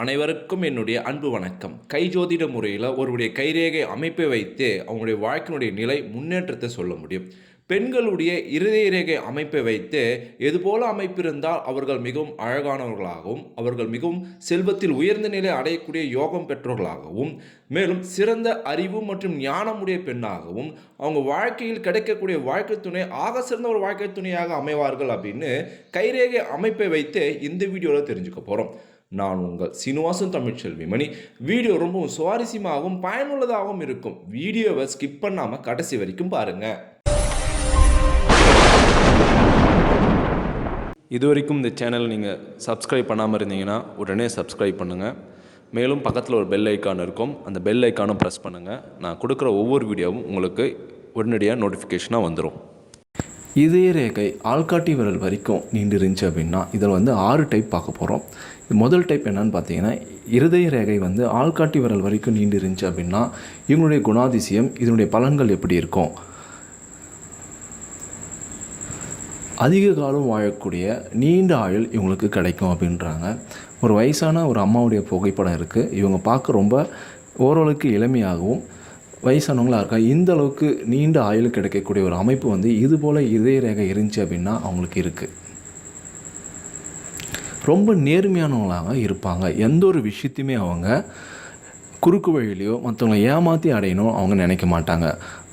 அனைவருக்கும் என்னுடைய அன்பு வணக்கம். கைஜோதிட முறையில் ஒருவருடைய கைரேகை அமைப்பை வைத்து அவங்களுடைய வாழ்க்கையினுடைய நிலை முன்னேற்றத்தை சொல்ல முடியும். பெண்களுடைய இருதய ரேகை அமைப்பை வைத்து எதுபோல அமைப்பிருந்தால் அவர்கள் மிகவும் அழகானவர்களாகவும் அவர்கள் மிகவும் செல்வத்தில் உயர்ந்த நிலை அடையக்கூடிய யோகம் பெற்றவர்களாகவும் மேலும் சிறந்த அறிவு மற்றும் ஞானமுடைய பெண்ணாகவும் அவங்க வாழ்க்கையில் கிடைக்கக்கூடிய வாழ்க்கை துணை ஆக சிறந்த ஒரு வாழ்க்கை துணையாக அமைவார்கள் அப்படின்னு கைரேகை அமைப்பை வைத்து இந்த வீடியோவில் தெரிஞ்சுக்க போகிறோம் நான் உங்கள் சீனிவாசன் தமிழ்ச்செல்வி. மணி வீடியோ ரொம்பவும் சுவாரஸ்யமாகவும் பயனுள்ளதாகவும் இருக்கும். வீடியோவை ஸ்கிப் பண்ணாமல் கடைசி வரைக்கும் பாருங்கள் இது வரைக்கும் இந்த சேனல் நீங்கள் சப்ஸ்கிரைப் பண்ணாமல் இருந்தீங்கன்னா உடனே சப்ஸ்கிரைப் பண்ணுங்கள் மேலும் பக்கத்தில் ஒரு பெல் ஐக்கான் இருக்கும். அந்த பெல் ஐக்கானும் ப்ரெஸ் பண்ணுங்கள் நான் கொடுக்குற ஒவ்வொரு வீடியோவும் உங்களுக்கு உடனடியாக நோட்டிஃபிகேஷனாக வந்துடும் இதய ரேகை ஆள்காட்டி விரல் வரைக்கும் நீண்டு இருந்துச்சு அப்படின்னா இதில் வந்து ஆறு டைப் பார்க்க போகிறோம் முதல் டைப் என்னன்னு பார்த்தீங்கன்னா இருதய ரேகை வந்து ஆள்காட்டி விரல் வரைக்கும் நீண்டு இருந்துச்சு அப்படின்னா இவங்களுடைய குணாதிசயம் இதனுடைய பலன்கள் எப்படி இருக்கும்? அதிக காலம் வாழக்கூடிய நீண்ட ஆயுள் இவங்களுக்கு கிடைக்கும் அப்படின்றாங்க. ஒரு வயசான ஒரு அம்மாவுடைய புகைப்படம் இருக்குது இவங்க பார்க்க ரொம்ப ஓரளவுக்கு இளமையாகவும் வயசானவங்களாக இருக்கா? இந்த அளவுக்கு நீண்ட ஆயுள் கிடைக்கக்கூடிய ஒரு அமைப்பு வந்து இது போல் இதய ரேகை இருந்துச்சு அப்படின்னா அவங்களுக்கு இருக்குது ரொம்ப நேர்மையானவங்களாக இருப்பாங்க. எந்த ஒரு விஷயத்தையுமே அவங்க குறுக்கு வழியிலையோ மற்றவங்களை ஏமாற்றி அடையணும் அவங்க நினைக்க மாட்டாங்க.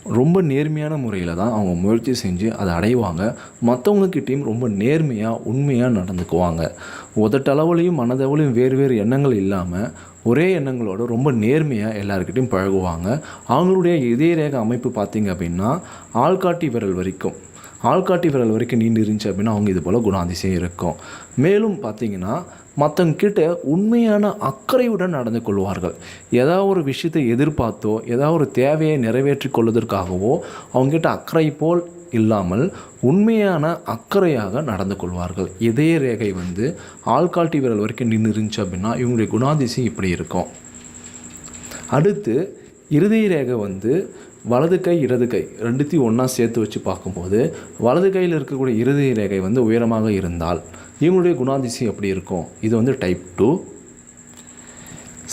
ரொம்ப நேர்மையான முறையில் தான் அவங்க முயற்சி செஞ்சு அதை அடைவாங்க. மற்றவங்கக்கிட்டேயும் ரொம்ப நேர்மையாக உண்மையாக நடந்துக்குவாங்க. உதட்டளவுலையும் மனதளவுலையும் வேறு வேறு எண்ணங்கள் இல்லாமல் ஒரே எண்ணங்களோட ரொம்ப நேர்மையாக எல்லாருக்கிட்டையும் பழகுவாங்க. அவங்களுடைய இதயரேக அமைப்பு பார்த்திங்க அப்படின்னா ஆள்காட்டி விரல் வரைக்கும். ஆள்காட்டி விரல் வரைக்கும் நீண்டு இருந்துச்சு அப்படின்னா அவங்க இது போல் குணாதிசயம் இருக்கும். மேலும் பார்த்தீங்கன்னா மற்றவங்க கிட்ட உண்மையான அக்கறையுடன் நடந்து கொள்வார்கள். ஏதாவது ஒரு விஷயத்தை எதிர்பார்த்தோ ஏதாவது ஒரு தேவையை நிறைவேற்றி கொள்வதற்காகவோ அவங்ககிட்ட அக்கறை போல் இல்லாமல் உண்மையான அக்கறையாக நடந்து கொள்வார்கள். இதய ரேகை வந்து ஆள்காட்டி விரல் வரைக்கும் நின்று இருந்துச்சு அப்படின்னா இவங்களுடைய குணாதிசயம் இப்படி இருக்கும். அடுத்து இருதய ரேகை வந்து வலது கை இடது கை ரெண்டுத்தையும் ஒன்றா சேர்த்து வச்சு பார்க்கும்போது வலது கையில் இருக்கக்கூடிய இறுதி ரேகை வந்து உயரமாக இருந்தால் இவங்களுடைய குணாதிசயம் எப்படி இருக்கும்? இது வந்து டைப் டூ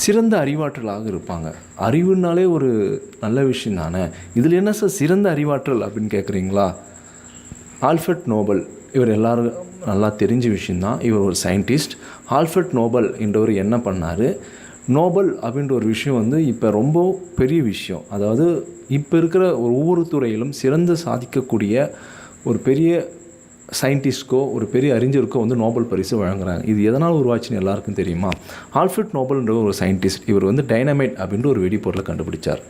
சிறந்த அறிவாற்றலாக இருப்பாங்க. அறிவுனாலே ஒரு நல்ல விஷயம் தானே? இதில் என்ன சார் சிறந்த அறிவாற்றல் அப்படின்னு கேட்குறீங்களா ஆல்ஃபர்ட் நோபல் இவர் எல்லாரும் நல்லா தெரிஞ்ச விஷயந்தான் இவர் ஒரு சயின்டிஸ்ட் ஆல்ஃபர்ட் நோபல் என்றவர் என்ன பண்ணார்? நோபல் அப்படின்ற ஒரு விஷயம் வந்து இப்போ ரொம்ப பெரிய விஷயம். அதாவது இப்போ இருக்கிற ஒரு ஒவ்வொரு துறையிலும் சிறந்து சாதிக்கக்கூடிய ஒரு பெரிய சயின்டிஸ்ட்க்கோ ஒரு பெரிய அறிஞருக்கோ வந்து நோபல் பரிசு வழங்குறாங்க. இது எதனால் உருவாச்சுன்னு எல்லாருக்கும் தெரியுமா? ஆல்ஃபிட் நோபல்ன்ற ஒரு சயின்டிஸ்ட் இவர் வந்து டைனமைட் அப்படின்ற ஒரு வெடிப்பொருளை கண்டுபிடிச்சார்.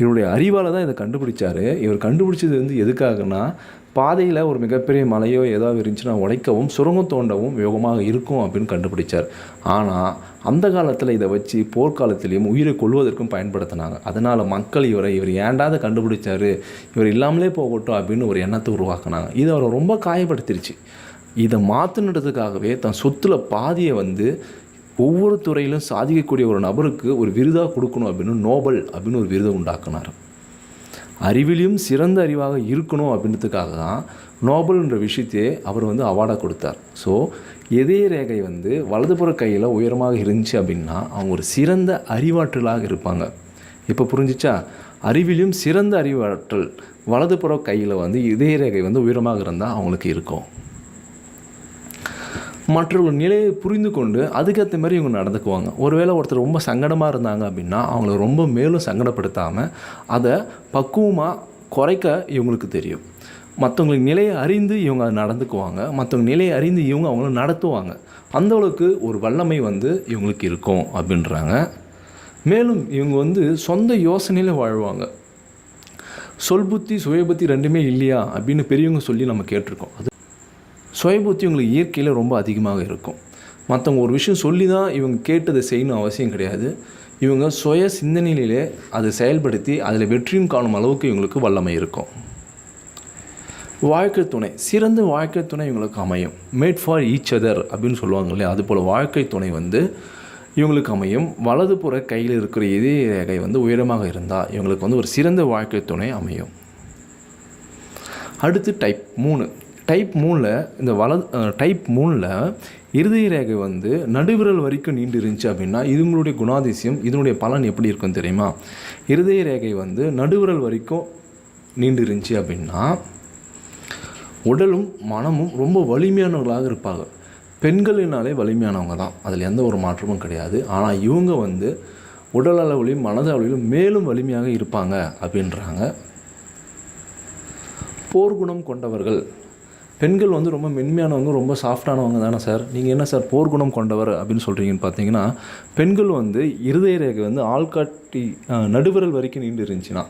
இவருடைய அறிவால் தான் இதை கண்டுபிடிச்சார். இவர் கண்டுபிடிச்சது வந்து எதுக்காகனா பாதையில் ஒரு மிகப்பெரிய மலையோ ஏதாவது இருந்துச்சுன்னா உடைக்கவும் சுரங்கம் தோண்டவும் யோகமாக இருக்கும் அப்படின்னு கண்டுபிடிச்சார். ஆனால் அந்த காலத்தில் இதை வச்சு போர்க்காலத்திலையும் உயிரை கொள்வதற்கும் பயன்படுத்தினாங்க. அதனால் மக்கள் இவரை இவர் ஏண்டாத கண்டுபிடிச்சார்? இவர் இல்லாமலே போகட்டும் அப்படின்னு ஒரு எண்ணத்தை உருவாக்குனாங்க. இது அவரை ரொம்ப காயப்படுத்திருச்சு. இதை மாற்றினதுக்காகவே தன் சொத்தில் பாதியை வந்து ஒவ்வொரு துறையிலும் சாதிக்கக்கூடிய ஒரு நபருக்கு ஒரு விருதாக கொடுக்கணும் அப்படின்னு நோபல் அப்படின்னு ஒரு விருதை உண்டாக்குனார். அறிவிலையும் சிறந்த அறிவாக இருக்கணும் அப்படின்றதுக்காக தான் நோபல்ன்ற விஷயத்தையே அவர் வந்து அவார்டாக கொடுத்தார். ஸோ இதய ரேகை வந்து வலதுபுற கையில் உயரமாக இருந்துச்சு அப்படின்னா அவங்க ஒரு சிறந்த அறிவாற்றலாக இருப்பாங்க. இப்போ புரிஞ்சிச்சா? அறிவிலும் சிறந்த அறிவாற்றல் வலதுபுற கையில் வந்து இதய ரேகை வந்து உயரமாக இருந்தால் அவங்களுக்கு இருக்கும். மற்றவர்கள் நிலையை புரிந்து கொண்டு அதுக்கேற்ற மாதிரி இவங்க நடந்துக்குவாங்க. ஒருவேளை ஒருத்தர் ரொம்ப சங்கடமாக இருந்தாங்க அப்படின்னா அவங்கள ரொம்ப மேலும் சங்கடப்படுத்தாமல் அதை பக்குவமாக குறைக்க இவங்களுக்கு தெரியும். மற்றவங்களுக்கு நிலையை அறிந்து இவங்க அதை நடந்துக்குவாங்க. மற்றவங்க நிலையை அறிந்து இவங்க அவங்கள நடத்துவாங்க. அந்தளவுக்கு ஒரு வல்லமை வந்து இவங்களுக்கு இருக்கும் அப்படின்றாங்க. மேலும் இவங்க வந்து சொந்த யோசனையில் வாழ்வாங்க. சொல் புத்தி ரெண்டுமே இல்லையா அப்படின்னு பெரியவங்க சொல்லி நம்ம கேட்டிருக்கோம். அது சுயபுத்தி உங்களுக்கு இயற்கையில் ரொம்ப அதிகமாக இருக்கும். மற்றவங்க ஒரு விஷயம் சொல்லி தான் இவங்க கேட்டதை செய்யணும் அவசியம் கிடையாது. இவங்க சுய சிந்தனையிலே அதை செயல்படுத்தி அதில் வெற்றியும் காணும் அளவுக்கு இவங்களுக்கு வல்லமை இருக்கும். வாழ்க்கை துணை சிறந்த வாழ்க்கை துணை இவங்களுக்கு அமையும். மேட் ஃபார் ஈச் அதர் அப்படின்னு சொல்லுவாங்க இல்லையா? அதுபோல் வாழ்க்கை துணை வந்து இவங்களுக்கு அமையும். வலதுபுற கையில் இருக்கிற இதய ரேகை வந்து உயரமாக இருந்தால் இவங்களுக்கு வந்து ஒரு சிறந்த வாழ்க்கை துணை அமையும். அடுத்து டைப் மூணு. டைப் மூணில் இந்த வல டைப் மூணில் இருதய ரேகை வந்து நடுவிரல் வரைக்கும் நீண்டு இருந்துச்சு அப்படின்னா இதுங்களுடைய குணாதிசயம் இதனுடைய பலன் எப்படி இருக்கும் தெரியுமா? இருதய ரேகை வந்து நடுவிரல் வரைக்கும் நீண்டு இருந்துச்சு அப்படின்னா உடலும் மனமும் ரொம்ப வலிமையானவர்களாக இருப்பாங்க. பெண்களினாலே வலிமையானவங்க தான். அதில் எந்த ஒரு மாற்றமும் கிடையாது. ஆனால் இவங்க வந்து உடல் அளவிலும் மனது மேலும் வலிமையாக இருப்பாங்க அப்படின்றாங்க. போர்க்குணம் கொண்டவர்கள். பெண்கள் வந்து ரொம்ப மென்மையானவங்க ரொம்ப சாஃப்டானவங்க தானே சார்? நீங்கள் என்ன சார் போர்க்குணம் கொண்டவர் அப்படின்னு சொல்கிறீங்கன்னு பார்த்தீங்கன்னா பெண்கள் வந்து இருதய ரேகை வந்து ஆள்காட்டி நடுவிரல் வரைக்கும் நீண்டு இருந்துச்சுன்னா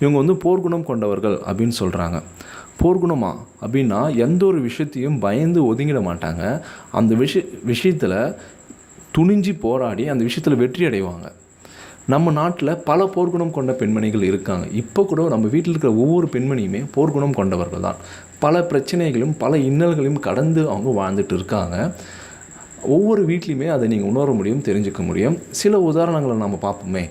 இவங்க வந்து போர்க்குணம் கொண்டவர்கள் அப்படின்னு சொல்கிறாங்க போர்க்குணமா அப்படின்னா எந்த ஒரு விஷயத்தையும் பயந்து ஒதுங்கிட மாட்டாங்க. அந்த விஷய விஷயத்தில் துணிஞ்சு போராடி அந்த விஷயத்தில் வெற்றி அடைவாங்க. நம்ம நாட்டில் பல போர்க்குணம் கொண்ட பெண்மணிகள் இருக்காங்க. இப்போ கூட நம்ம வீட்டில் இருக்கிற ஒவ்வொரு பெண்மணியுமே போர்க்குணம் கொண்டவர்கள் தான். பல பிரச்சனைகளும் பல இன்னல்களையும் கடந்து அவங்க வாழ்ந்துட்டு இருக்காங்க. ஒவ்வொரு வீட்லேயுமே அதை நீங்கள் உணர முடியும் தெரிஞ்சுக்க முடியும். சில உதாரணங்களை நம்ம பார்ப்போமே.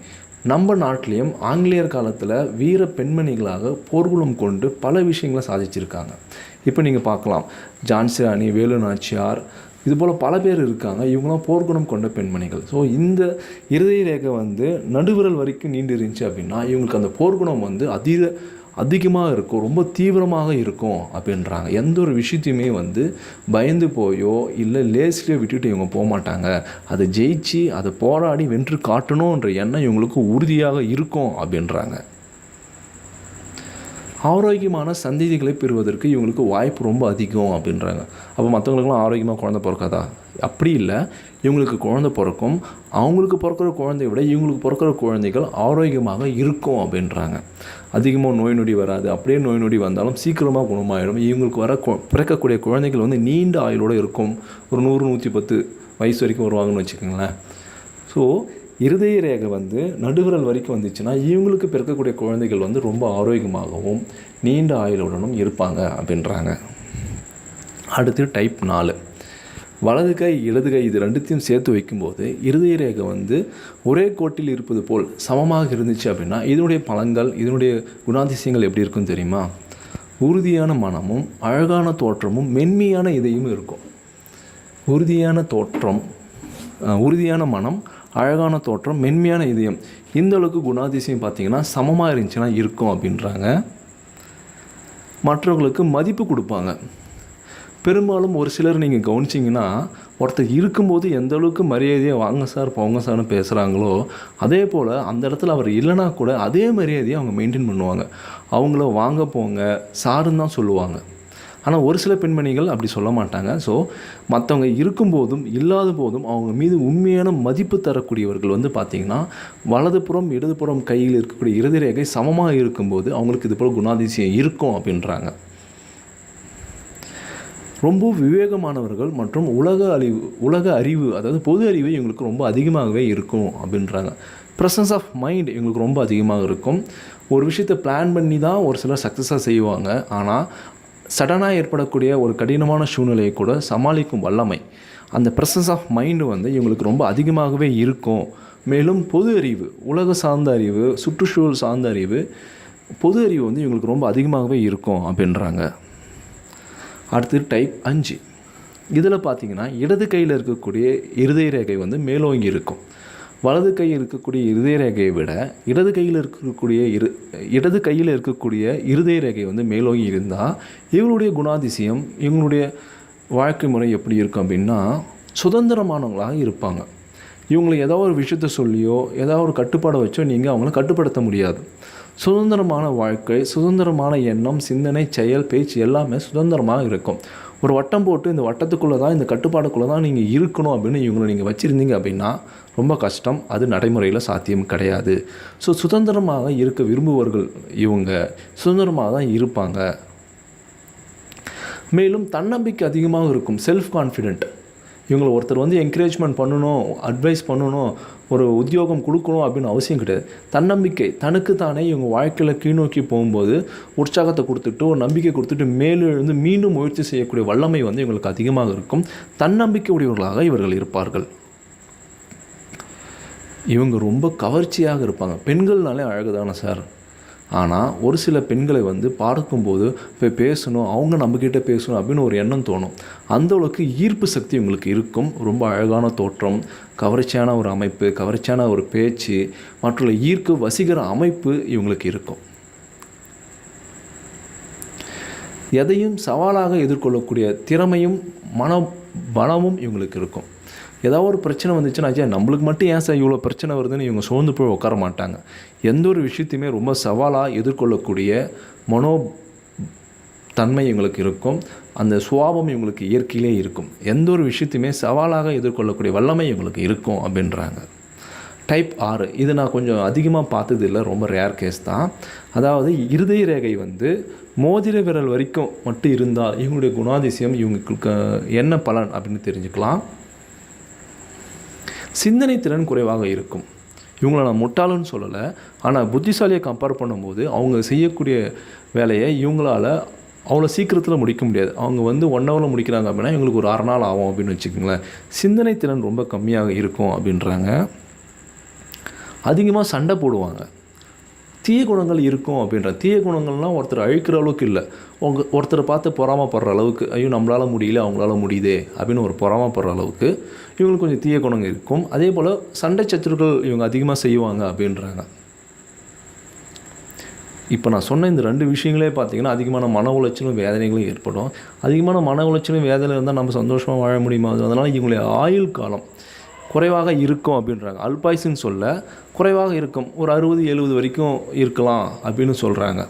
நம்ம நாட்டிலையும் ஆங்கிலேயர் காலத்தில் வீர பெண்மணிகளாக போர்க்குணம் கொண்டு பல விஷயங்களை சாதிச்சிருக்காங்க. இப்போ நீங்கள் பார்க்கலாம். ஜான்சி ராணி வேலு நாச்சியார் இதுபோல் பல பேர் இருக்காங்க. இவங்களாம் போர்க்குணம் கொண்ட பெண்மணிகள். ஸோ இந்த இருதய ரேகை வந்து நடுவிரல் வரைக்கும் நீண்டு இருந்துச்சு அப்படின்னா இவங்களுக்கு அந்த போர்க்குணம் வந்து அதீத அதிகமாக இருக்கும். ரொம்ப தீவிரமாக இருக்கும் அப்படின்றாங்க. எந்த ஒரு விஷயத்தையுமே வந்து பயந்து போயோ இல்லை லேஸ்லேயோ விட்டுட்டு இவங்க போக மாட்டாங்க. அதை ஜெயிச்சு அதை போராடி வென்று காட்டணுன்ற எண்ணம் இவங்களுக்கு உறுதியாக இருக்கும் அப்படின்றாங்க. ஆரோக்கியமான சந்ததிகளை பெறுவதற்கு இவங்களுக்கு வாய்ப்பு ரொம்ப அதிகம் அப்படின்றாங்க. அப்போ மற்றவங்களுக்குலாம் ஆரோக்கியமாக குழந்த பிறக்காதா? அப்படி இல்லை. இவங்களுக்கு குழந்த பிறக்கும். அவங்களுக்கு பிறக்கிற குழந்தைய விட இவங்களுக்கு பிறக்கிற குழந்தைகள் ஆரோக்கியமாக இருக்கும் அப்படின்றாங்க. அதிகமாக நோய் நொடி வராது. அப்படியே நோய் நொடி வந்தாலும் சீக்கிரமாக குணமாயிடும். இவங்களுக்கு வர பிறக்கக்கூடிய குழந்தைகள் வந்து நீண்ட ஆயுளோடு இருக்கும். ஒரு நூறு நூற்றி பத்து வயசு வரைக்கும் வருவாங்கன்னு வச்சுக்கோங்களேன். ஸோ இருதய ரேகை வந்து நடுவிரல் வரைக்கும் வந்துச்சுன்னா இவங்களுக்கு பிறக்கக்கூடிய குழந்தைகள் வந்து ரொம்ப ஆரோக்கியமாகவும் நீண்ட ஆயுளுடனும் இருப்பாங்க அப்படின்றாங்க. அடுத்து டைப் நாலு. வலது கை இடது கை இது ரெண்டுத்தையும் சேர்த்து வைக்கும்போது இருதய ரேகை வந்து ஒரே கோட்டில் இருப்பது போல் சமமாக இருந்துச்சு அப்படின்னா இதனுடைய பலன்கள் இதனுடைய குணாதிசயங்கள் எப்படி இருக்கும் தெரியுமா? உறுதியான மனமும் அழகான தோற்றமும் மென்மையான இதையும் இருக்கும். உறுதியான தோற்றம் உறுதியான மனம் அழகான தோற்றம் மென்மையான இதயம். இந்த அளவுக்கு குணாதிசயம் பார்த்தீங்கன்னா சமமாக இருந்துச்சுன்னா இருக்கும் அப்படின்றாங்க. மற்றவங்களுக்கு மதிப்பு கொடுப்பாங்க. பெரும்பாலும் ஒரு சிலர் நீங்கள் கவனிச்சிங்கன்னா ஒருத்தர் இருக்கும்போது எந்த அளவுக்கு மரியாதையை வாங்க சார் போங்க சார்னு பேசுகிறாங்களோ அதே போல் அந்த இடத்துல அவர் இல்லைனா கூட அதே மரியாதையை அவங்க மெயின்டைன் பண்ணுவாங்க. அவங்கள வாங்க போங்க சாருன்னு தான் சொல்லுவாங்க. ஆனால் ஒரு சில பெண்மணிகள் அப்படி சொல்ல மாட்டாங்க. ஸோ மற்றவங்க இருக்கும்போதும் இல்லாத போதும் அவங்க மீது உண்மையான மதிப்பு தரக்கூடியவர்கள் வந்து பார்த்திங்கன்னா வலதுபுறம் இடதுபுறம் கையில் இருக்கக்கூடிய இறுதி ரேகை சமமாக இருக்கும்போது அவங்களுக்கு இது போல் குணாதிசயம் இருக்கும் அப்படின்றாங்க. ரொம்ப விவேகமானவர்கள் மற்றும் உலக அறிவு உலக அறிவு அதாவது பொது அறிவு இவங்களுக்கு ரொம்ப அதிகமாகவே இருக்கும் அப்படின்றாங்க. ப்ரெசன்ஸ் ஆஃப் மைண்ட் இவங்களுக்கு ரொம்ப அதிகமாக இருக்கும். ஒரு விஷயத்தை பிளான் பண்ணி தான் ஒரு சிலர் சக்ஸஸாக செய்வாங்க. ஆனால் சடனாக ஏற்படக்கூடிய ஒரு கடினமான சூழ்நிலையை கூட சமாளிக்கும் வல்லமை. அந்த ப்ரெசன்ஸ் ஆஃப் மைண்டு வந்து இவங்களுக்கு ரொம்ப அதிகமாகவே இருக்கும். மேலும் பொது அறிவு உலக சார்ந்த அறிவு சுற்றுச்சூழல் சார்ந்த அறிவு பொது அறிவு வந்து இவங்களுக்கு ரொம்ப அதிகமாகவே இருக்கும் அப்படின்றாங்க. அடுத்து டைப் அஞ்சு. இதில் பார்த்தீங்கன்னா இடது கையில் இருக்கக்கூடிய இருதய ரேகை வந்து மேலோங்கி இருக்கும். வலது கையில் இருக்கக்கூடிய இருதய ரேகையை விட இடது கையில் இருக்கக்கூடிய இரு இடது கையில் இருக்கக்கூடிய இருதய ரேகை வந்து மேலோங்கி இருந்தால் இவங்களுடைய குணாதிசயம் இவங்களுடைய வாழ்க்கை முறை எப்படி இருக்கும் அப்படின்னா சுதந்திரமானவங்களாக இருப்பாங்க. இவங்களை ஏதோ ஒரு விஷயத்த சொல்லியோ ஏதோ ஒரு கட்டுப்பாடை வச்சோ நீங்கள் அவங்கள கட்டுப்படுத்த முடியாது. சுதந்திரமான வாழ்க்கை சுதந்திரமான எண்ணம் சிந்தனை செயல் பேச்சு எல்லாமே சுதந்திரமாக இருக்கும். ஒரு வட்டம் போட்டு இந்த வட்டத்துக்குள்ளே தான் இந்த கட்டுப்பாடுக்குள்ளே தான் நீங்கள் இருக்கணும் அப்படின்னு இவங்களை நீங்கள் வச்சுருந்தீங்க அப்படின்னா ரொம்ப கஷ்டம். அது நடைமுறையில் சாத்தியம் கிடையாது. ஸோ சுதந்திரமாக இருக்க விரும்புவர்கள் இவங்க சுதந்திரமாக தான் இருப்பாங்க. மேலும் தன்னம்பிக்கை அதிகமாக இருக்கும். செல்ஃப் கான்ஃபிடென்ட் இவங்களை ஒருத்தர் வந்து என்கரேஜ்மெண்ட் பண்ணணும் அட்வைஸ் பண்ணணும் ஒரு உத்தியோகம் கொடுக்கணும் அப்படின்னு அவசியம் கிடையாது. தன்னம்பிக்கை தனக்கு தானே இவங்க வாழ்க்கையில் கீழ்நோக்கி போகும்போது உற்சாகத்தை கொடுத்துட்டு ஒரு நம்பிக்கை கொடுத்துட்டு மேலும் எழுந்து மீண்டும் முயற்சி செய்யக்கூடிய வல்லமை வந்து இவங்களுக்கு அதிகமாக இருக்கும். தன்னம்பிக்கை உடையவர்களாக இவர்கள் இருப்பார்கள். இவங்க ரொம்ப கவர்ச்சியாக இருப்பாங்க. பெண்கள்னாலே அழகு தானே சார்? ஆனால் ஒரு சில பெண்களை வந்து பார்க்கும்போது போய் பேசணும் அவங்க நம்மக்கிட்ட பேசணும் அப்படின்னு ஒரு எண்ணம் தோணும். அந்த அளவுக்கு ஈர்ப்பு சக்தி உங்களுக்கு இருக்கும். ரொம்ப அழகான தோற்றம் கவர்ச்சியான ஒரு அமைப்பு கவர்ச்சியான ஒரு பேச்சு மற்ற ஈர்க்க வசீகர அமைப்பு இவங்களுக்கு இருக்கும். எதையும் சவாலாக எதிர்கொள்ளக்கூடிய திறமையும் மன பலமும் இவங்களுக்கு இருக்கும். ஏதாவது ஒரு பிரச்சனை வந்துச்சுன்னா ஐயா நம்மளுக்கு மட்டும் ஏன் சார் இவ்வளோ பிரச்சனை வருதுன்னு இவங்க சோர்ந்து போய் உட்கார மாட்டாங்க. எந்த ஒரு விஷயத்தையுமே ரொம்ப சவாலாக எதிர்கொள்ளக்கூடிய மனோ தன்மை இவங்களுக்கு இருக்கும். அந்த சுவாபம் இவங்களுக்கு இயற்கையிலே இருக்கும். எந்த ஒரு விஷயத்தையுமே சவாலாக எதிர்கொள்ளக்கூடிய வல்லமை இவங்களுக்கு இருக்கும் அப்படின்றாங்க. டைப் ஆறு இது நான் கொஞ்சம் அதிகமாக பார்த்தது இல்லை ரொம்ப ரேர் கேஸ் தான். அதாவது இருதய ரேகை வந்து மோதிர விரல் வரைக்கும் மட்டும் இருந்தால் இவங்களுடைய குணாதிசயம் இவங்களுக்கு என்ன பலன் அப்படின்னு தெரிஞ்சுக்கலாம். சிந்தனை திறன் குறைவாக இருக்கும். இவங்கள நான் முட்டாளுன்னு சொல்லலை. ஆனால் புத்திசாலியை கம்பேர் பண்ணும்போது அவங்க செய்யக்கூடிய வேலையை இவங்களால அவ்வளோ சீக்கிரத்தில் முடிக்க முடியாது. அவங்க வந்து ஒன் ஹவரில் முடிக்கிறாங்க அப்படின்னா இவங்களுக்கு ஒரு அரை நாள் ஆகும் அப்படின்னு வச்சுக்கோங்களேன். சிந்தனை திறன் ரொம்ப கம்மியாக இருக்கும் அப்படின்றாங்க. அதிகமாக சண்டை போடுவாங்க. தீய குணங்கள் இருக்கும் அப்படின்ற தீய குணங்கள்லாம் ஒருத்தர் அழிக்கிற அளவுக்கு இல்லை. உங்கள் ஒருத்தரை பார்த்து பொறாமப்படுற அளவுக்கு ஐயோ நம்மளால் முடியல அவங்களால முடியுதே அப்படின்னு ஒரு பொறாமப்படுற அளவுக்கு இவங்களுக்கு கொஞ்சம் தீய குணங்கள் இருக்கும். அதே போல் சண்டை சத்துருக்கள் இவங்க அதிகமாக செய்வாங்க அப்படின்றாங்க. இப்போ நான் சொன்ன இந்த ரெண்டு விஷயங்களே பார்த்தீங்கன்னா அதிகமான மன உளைச்சலும் வேதனைகளும் ஏற்படும். அதிகமான மன உளைச்சலும் வேதனை இருந்தால் நம்ம சந்தோஷமாக வாழ முடியுமா? அதனால் இவங்களுடைய ஆயுள் காலம் குறைவாக இருக்கும் அப்படின்றாங்க. அல்பாய்ஸுன்னு சொல்ல குறைவாக இருக்கும். ஒரு அறுபது எழுபது வரைக்கும் இருக்கலாம் அப்படின்னு சொல்கிறாங்க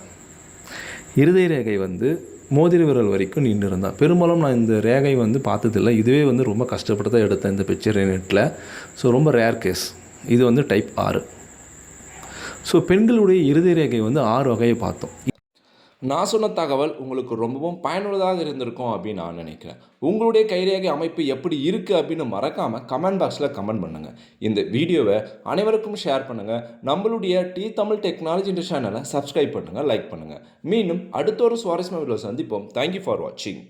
இருதய ரேகை வந்து மோதிர விரல் வரைக்கும் நின்று இருந்தான் பெரும்பாலும் நான் இந்த ரேகை வந்து பார்த்ததில்ல. இதுவே வந்து ரொம்ப கஷ்டப்பட்டு தான் எடுத்தேன் இந்த பிக்சர் நெட்டில் ஸோ ரொம்ப ரேர் கேஸ் இது வந்து டைப் ஆறு. ஸோ பெண்களுடைய இருதய ரேகை வந்து ஆறு வகையை பார்த்தோம். நான் சொன்ன தகவல் உங்களுக்கு ரொம்பவும் பயனுள்ளதாக இருந்திருக்கும் அப்படின்னு நான் நினைக்கிறேன். உங்களுடைய கைரேகை அமைப்பு எப்படி இருக்குது அப்படின்னு மறக்காமல் கமெண்ட் பாக்ஸில் கமெண்ட் பண்ணுங்கள் இந்த வீடியோவை அனைவருக்கும் ஷேர் பண்ணுங்கள் நம்மளுடைய டி தமிழ் டெக்னாலஜி இந்த சேனலை சப்ஸ்கிரைப் பண்ணுங்கள் லைக் பண்ணுங்கள் மீண்டும் அடுத்த ஒரு சுவாரஸ்யமாக சந்திப்போம். தேங்க்யூ ஃபார் வாட்சிங்